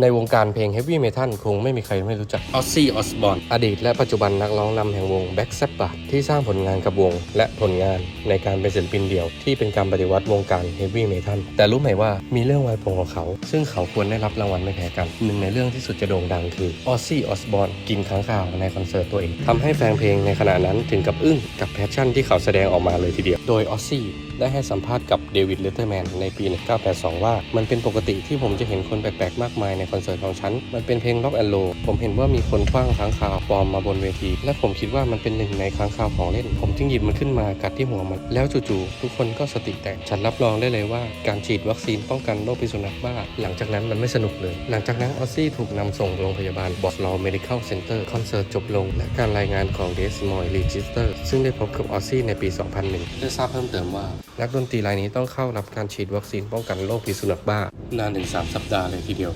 ในวงการเพลงเฮฟวี่เมทัลคงไม่มีใครไม่รู้จักออซซี่ออสบอนอดีตและปัจจุบันนักร้องนำแห่งวงแบ็ก s ซ b บ t ที่สร้างผลงานกับวง และผลงานในการเป็นศิลปินเดี่ยวที่เป็นการปฏิวัติวงการเฮฟวี่เมทัลแต่รู้ไหมว่ามีเรื่องวายโปงของเขา ซึ่งเขาควรได้รับรางวัลไม่แพ้กัน หนึ่งในเรื่องที่สุดจะโด่งดังคือออซซี่ออสบอนกินค้างคาวในคอนเสิร์ตตัวเองทำให้แฟนเพลงในขณะนั้นถึงกับอึ้งกับแพชชั่นที่เขาแสดงออกมาเลยทีเดียว โดยออซซี่ ได้ให้สัมภาษณ์กับเดวิดเลตเทอร์แมนในปี 1982 ว่า มันเป็นปกติที่ผมจะเห็นคนแปลกๆ มากมายในคอนเสิร์ตของฉัน มันเป็นเพลงล็อกแอนโลผมเห็นว่ามีคนคว้างค้างคาวปลอมมาบนเวที และผมคิดว่ามันเป็นหนึ่งในค้างคาวของเล่น ผมจึงหยิบมันขึ้นมากัดที่หัวมัน แล้วจู่ๆทุกคนก็สติแตก ฉันรับรองได้เลยว่าการฉีดวัคซีนป้องกันโรคพิษสุนัขบ้า หลังจากนั้นมันไม่สนุกเลย หลังจากนั้นออซซี่ถูกนำส่งโรงพยาบาลบอสลอ medical center คอนเสิร์ตจบลง และการรายงานของเดสมอยลีจิสเตอร์ซึ่งได้พบกับออซซี่ในปี 2001 ได้ทราบเพิ่มเติมว่า นักดนตรีรายนี้ต้องเข้ารับการฉีดวัคซีนป้องกันโรคพิษสุนัขบ้านานถึง3สัปดาห์เลยทีเดียว